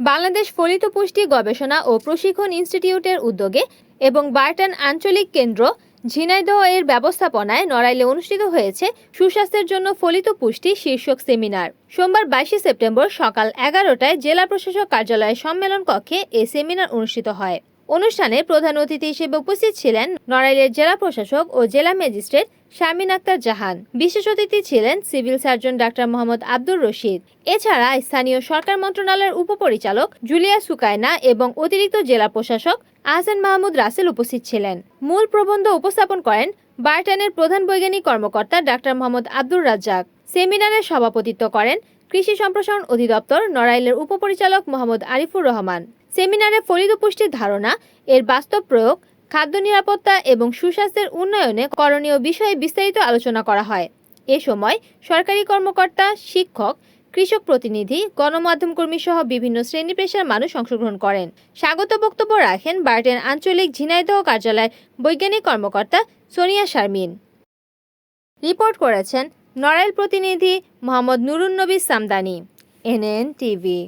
বাংলাদেশ ফলিত পুষ্টি গবেষণা ও প্রশিক্ষণ ইনস্টিটিউটের উদ্যোগে এবং বার্টন আঞ্চলিক কেন্দ্র ঝিনাইদহ এর ব্যবস্থাপনায় নড়াইলে অনুষ্ঠিত হয়েছে সুস্বাস্থ্যের জন্য ফলিত পুষ্টি শীর্ষক সেমিনার। সোমবার বাইশে সেপ্টেম্বর সকাল এগারোটায় জেলা প্রশাসক কার্যালয়ের সম্মেলন কক্ষে এ সেমিনার অনুষ্ঠিত হয়। অনুষ্ঠানে প্রধান অতিথি হিসেবে উপস্থিত ছিলেন নড়াইলের জেলা প্রশাসক ও জেলা ম্যাজিস্ট্রেট শারমিন আক্তার জাহান। বিশেষ অতিথি ছিলেন civil surgeon doctor Mohammad Abdur Rashid. এছাড়া স্থানীয় সরকার মন্ত্রণালয়ের উপপরিচালক জুলিয়া সুকায়না এবং অতিরিক্ত জেলা প্রশাসক আহসান মাহমুদ রাসেল উপস্থিত ছিলেন। মূল প্রবন্ধ উপস্থাপন করেন বার্টানের প্রধান বৈজ্ঞানিক কর্মকর্তা ডাক্তার মোহাম্মদ আব্দুর রাজ্জাক। সেমিনারে সভাপতিত্ব করেন কৃষি সম্প্রসারণ অধিদপ্তর নড়াইলের উপপরিচালক মোহাম্মদ আরিফুর রহমান। সেমিনারে ফলিত পুষ্টির ধারণা, এর বাস্তব প্রয়োগ, খাদ্য নিরাপত্তা এবং সুস্বাস্থ্যের উন্নয়নে করণীয় বিষয়ে বিস্তারিত আলোচনা করা হয়। এ সময় সরকারি কর্মকর্তা, শিক্ষক, কৃষক প্রতিনিধি, গণমাধ্যম কর্মী সহ বিভিন্ন শ্রেণি পেশার মানুষ অংশগ্রহণ করেন। স্বাগত বক্তব্য রাখেন বার্টেন আঞ্চলিক ঝিনাইদহ কার্যালয়ের বৈজ্ঞানিক কর্মকর্তা সোনিয়া শারমিন। রিপোর্ট করেছেন নড়াইল প্রতিনিধি Mohammad Nurunnabi Samdani, N N TV.